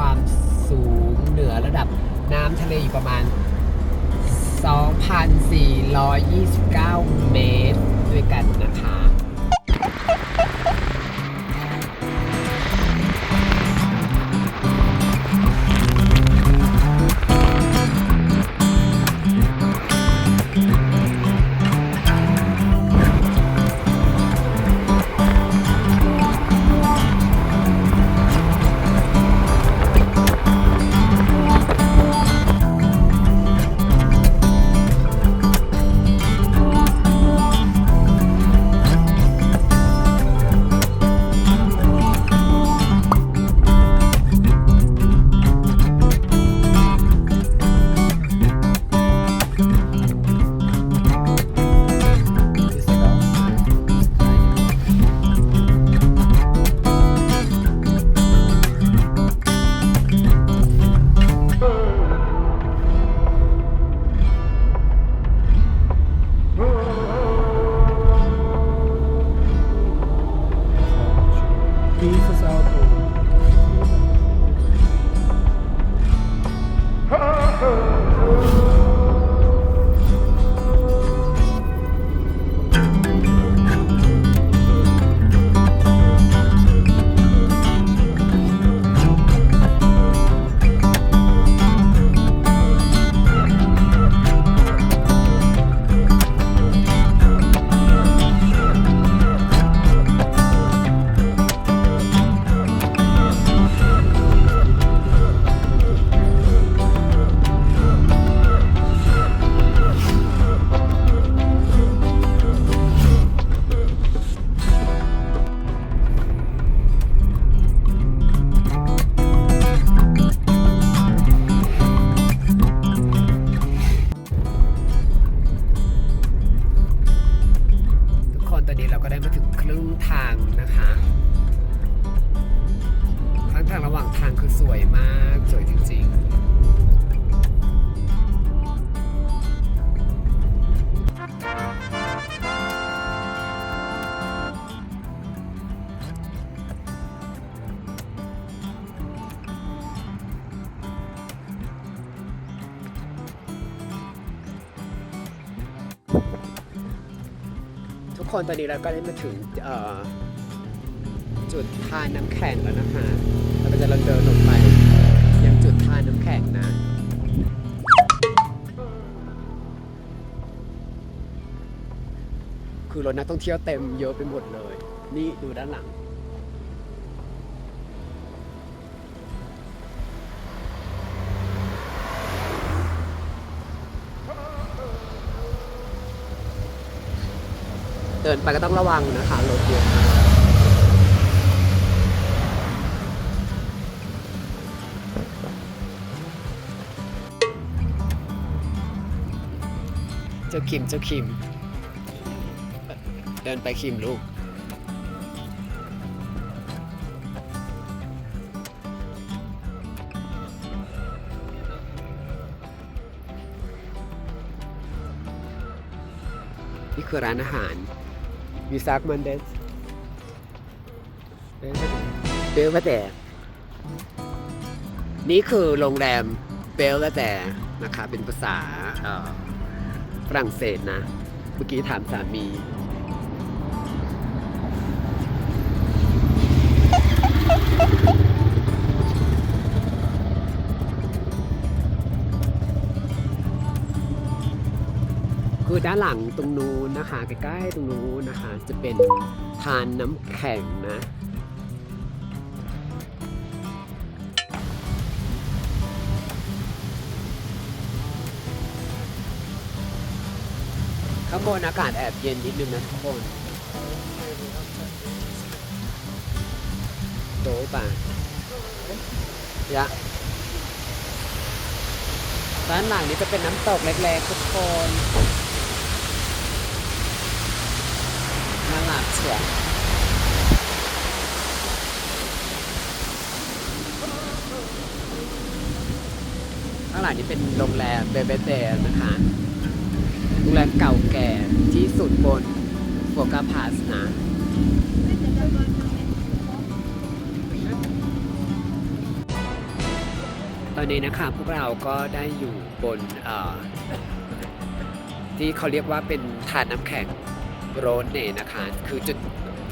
ความสูงเหนือระดับน้ำทะเลอยู่ประมาณ 2,429 เมตรด้วยกันนะคะ มาก สวยจริงๆทุกคนตอนนี้เราก็ได้มาถึงจุดทานน้ำแข็งแล้วนะคะเราก็จะเดินลงไป คือรถนักท่องเที่ยวเต็มเยอะไปหมดเลย นี่ดูด้านหลัง เดินไปก็ต้องระวังนะคะรถเยอะเจ้าคิมเจ้าคิม เดินไปคิมลูก นี่คือร้านอาหารวิซากมันเดสเบลว่าแต่ นี่คือโรงแรมเบลว่าแต่นะคะ เป็นภาษาฝรั่งเศสนะ เมื่อกี้ถามสามี ด้านหลังตรงนู้นนะคะ ใกล้ๆตรงนู้นนะคะ จะเป็นทานน้ำแข็งนะข้างบนอากาศแอบเย็นนิดนึงนะทุกคนโดยป่ะยะด้านหลังนี้จะเป็นน้ำตกเล็กๆทุกคน น่ารักเชียวข้างหลังนี้เป็นโรงแรมเบเบเตนะคะ โรงแรมเก่าแก่ที่สุดบนโฟกาพาสนะตอนนี้นะคะพวกเราก็ได้อยู่บนที่เขาเรียกว่าเป็นทานน้ำแข็ง โรนเน่นะคะ คือจุด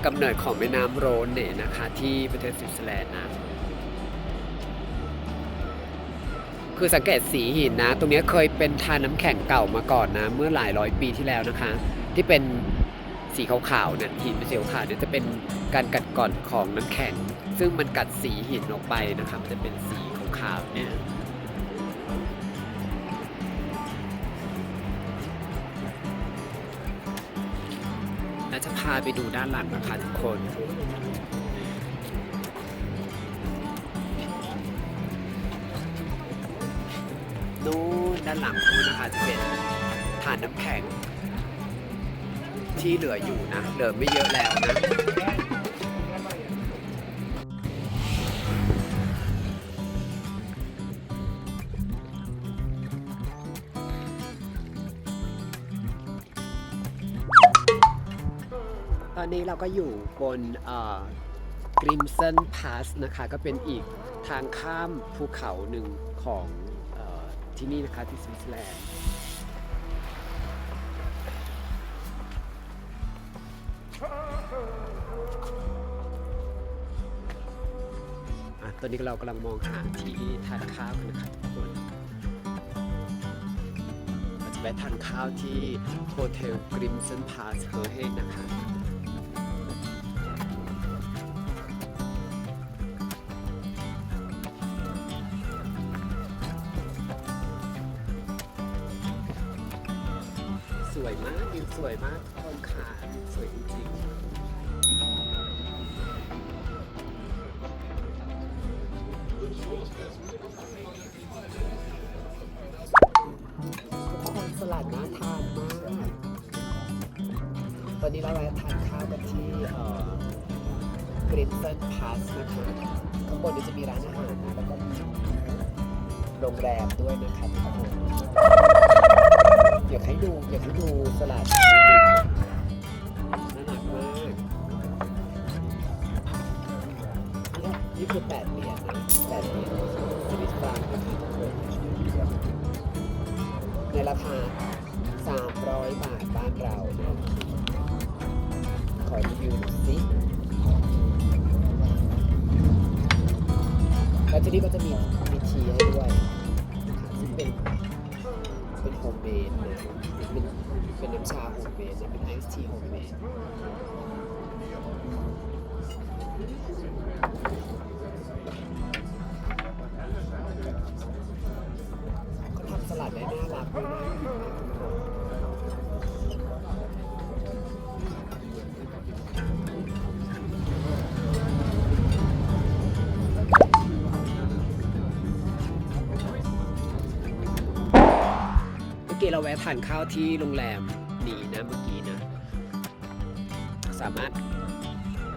กำเนิดของแม่น้ำโรนเน่นะคะ ที่ประเทศสวิตเซอร์แลนด์นะ คือสังเกตสีหินนะ ตรงนี้เคยเป็นทานน้ำแข็งเก่ามาก่อนนะ เมื่อหลายร้อยปีที่แล้วนะคะ ที่เป็นสีขาวๆเนี่ยหินเป็นสีขาวเนี่ยจะเป็นการกัดกร่อนของน้ำแข็ง ซึ่งมันกัดสีหินออกไปนะคะมันจะเป็นสีขาวๆเนี่ย และจะพาไปดูด้านหลังนะคะทุกคน นู้นด้านหลังนู้นนะคะจะเป็นฐานน้ำแข็ง ที่เหลืออยู่นะ เหลือไม่เยอะแล้วนะ อนนี้เราก็อยู่บนกริมเซนพาสนะคะ ก็เป็นอีกทางข้ามภูเขาหนึ่งของออที่นี่นะคะ ที่สวิตเซอร์แลนด์อะตอนนี้เรากำลังมองหาที่ทานข้าวกันนะคะทุกคนเราจะไปทานข้าวที่โฮเทลกริมเซนพาสเฮอร์เฮนนะคะ พาสนะคะข้างบนนี้จะมีร้านอาหารนะแล้วก็มีโรงแรมด้วยนะคะทุกคนอยากให้ดูอยากให้ดูสลัดน่ารักมากนี่คือแปดเหรียญนะแปดเหรียญสวิสฟรังนะคะทุกคนในราคา300 บาทบ้านเราขอรีวิวหน่อยสิ แล้วที่นี่ก็จะมีมีทีให้ด้วยซึ่งเป็นเป็นโฮมเมดเลยเป็นเป็นน้ำชาโฮมเมดเป็นไอซ์ทีโฮมเมด วะทานข้าวที่โรงแรมนี้นะเมื่อกี้นะ สามารถ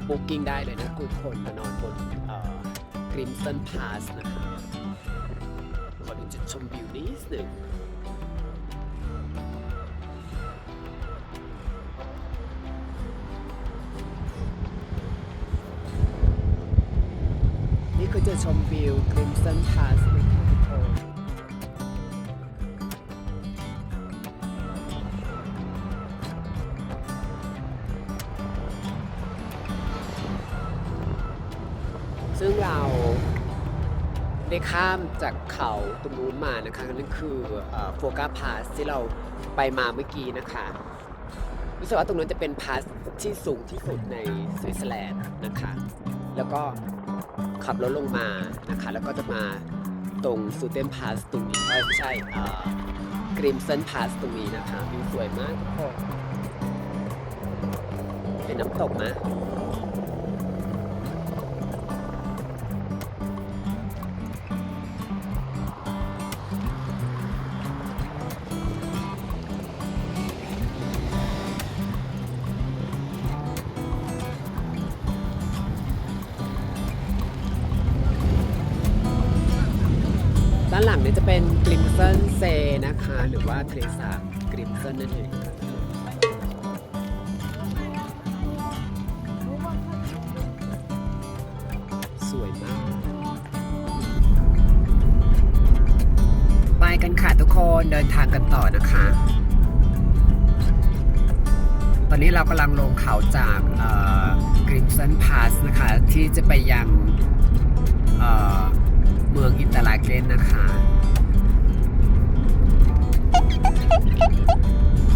บุ๊กิ้งได้เลยนะกุคนมานอนบนกริมสันพาสนะคะขอดูจุดชมวิวนิดหนึ่งนี่คือจะชมวิวกริมสันพาสนะคะ ได้ข้ามจากเขาตรงนู้นมานะคะนั่นคือโฟกาพาสที่เราไปมาเมื่อกี้นะคะรู้สึกว่าตรงนั้นจะเป็นพาสที่สูงที่สุดในสวิตเซอร์แลนด์นะคะ แล้วก็ขับรถลงมานะคะ แล้วก็จะมาตรงซูเทนพาสตรงนี้ไม่ใช่กริมเซนพาสตรงนี้นะคะวิวสวยมากทุกคนเป็นน้ำตกนะ นหลังเนี่ยจะเป็นกริมเซนเซนะคะ หรือว่าทะเลสาบกริมเซนนั่นเองสวยมาก ไปกันค่ะทุกคนเดินทางกันต่อนะคะ ตอนนี้เรากำลังลงเขาจากกริมสันพาสนะคะ ที่จะไปยังเมืองอินตอร์ลาเกนนะคะ ハハハッ!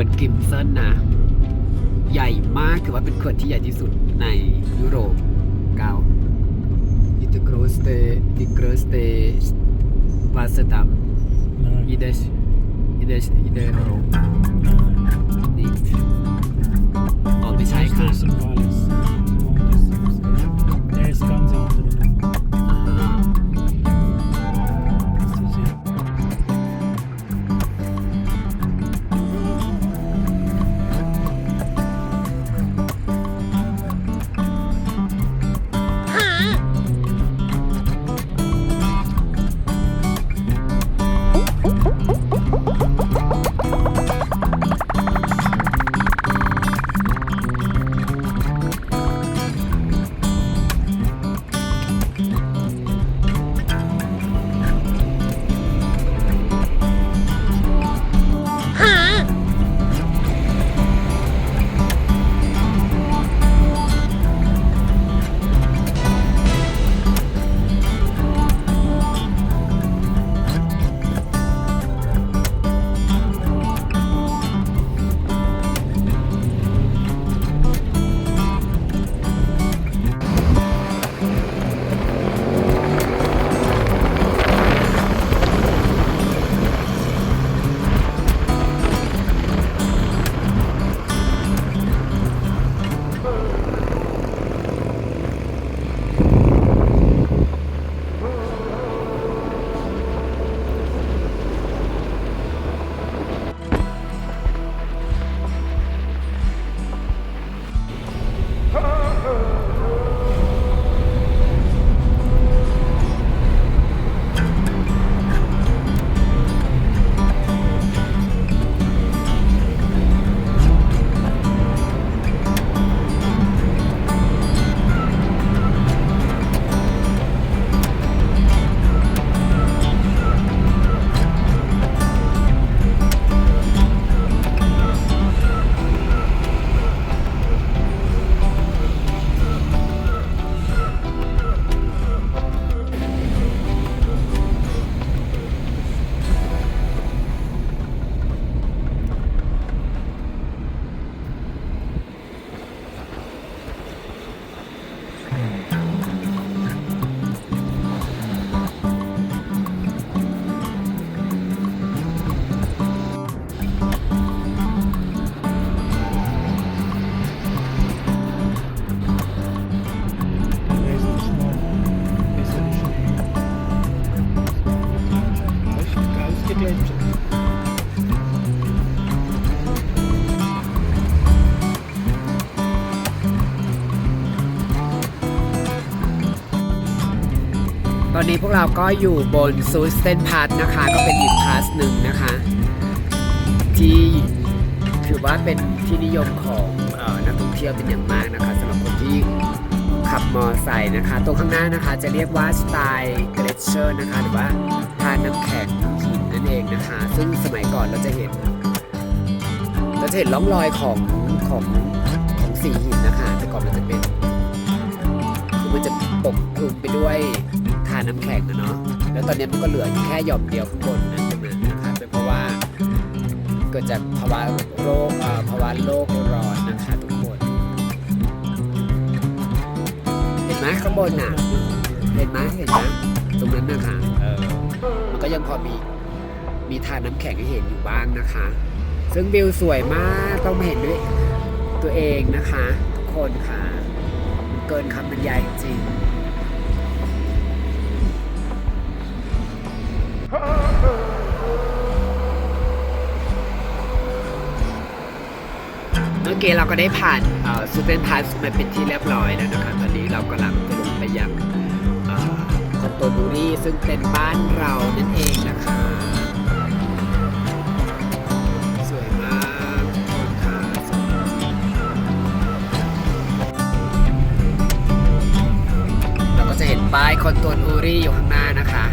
ขื่อนกริมสันนะ ใหญ่มากถือว่าเป็นเขื่อนที่ใหญ่ที่สุดในยุโรปเก้า It grows the it grows the Wasserdamm nein. i des i des i der nicht อ๋อไม่ใช่ค่ะ ตอนนี้พวกเราก็อยู่บนซูสเตนพาสนะคะ ก็เป็นอีกพาสหนึ่งนะคะ ที่ถือว่าเป็นที่นิยมของออนักท่องเที่ยวเป็นอย่างมากนะคะสำหรับคนที่ขับมอไซค์นะคะ ตรงข้างหน้านะคะจะเรียกว่าสไตล์เกรเชอร์นะคะ หรือว่าทานน้ำแข็งหิน นั่นเองนะคะ ซึ่งสมัยก่อนเราจะเห็น เราจะเห็นร่องรอยของของของสีหินนะคะ แต่ก่อนมันจะเป็นคือมันจะปกคลุมไปด้วยทาน้ำแข็งอะเนาะแล้วตอนนี้มันก็เหลืออยู่แค่หย่อมเดียวข้างบนนะตรงนั้นนะคะเป็นเพราะว่าเกิดจากภาวะโรคภาวะโลกร้อนนะคะทุกคนเห็นไหมข้างบนน่ะเห็นไหมเห็นไหมตรงนั้นนะคะเออมันก็ยังพอมี มีทานน้ำแข็งให้เห็นอยู่บ้างนะคะ ซึ่งวิวสวยมากต้องมาเห็นด้วยตัวเองนะคะ ทุกคนค่ะ เกินคำบรรยายจริงเมื่อกี้เราก็ได้ผ่านซูเปอร์พาสมาเป็นที่เรียบร้อยแล้วนะคะ ตอนนี้เรากำลังจะลงไปยังคอนโตนูรี่ซึ่งเป็นบ้านเรานั่นเองนะคะ คอนโตนูรี่อยู่ข้างหน้านะคะ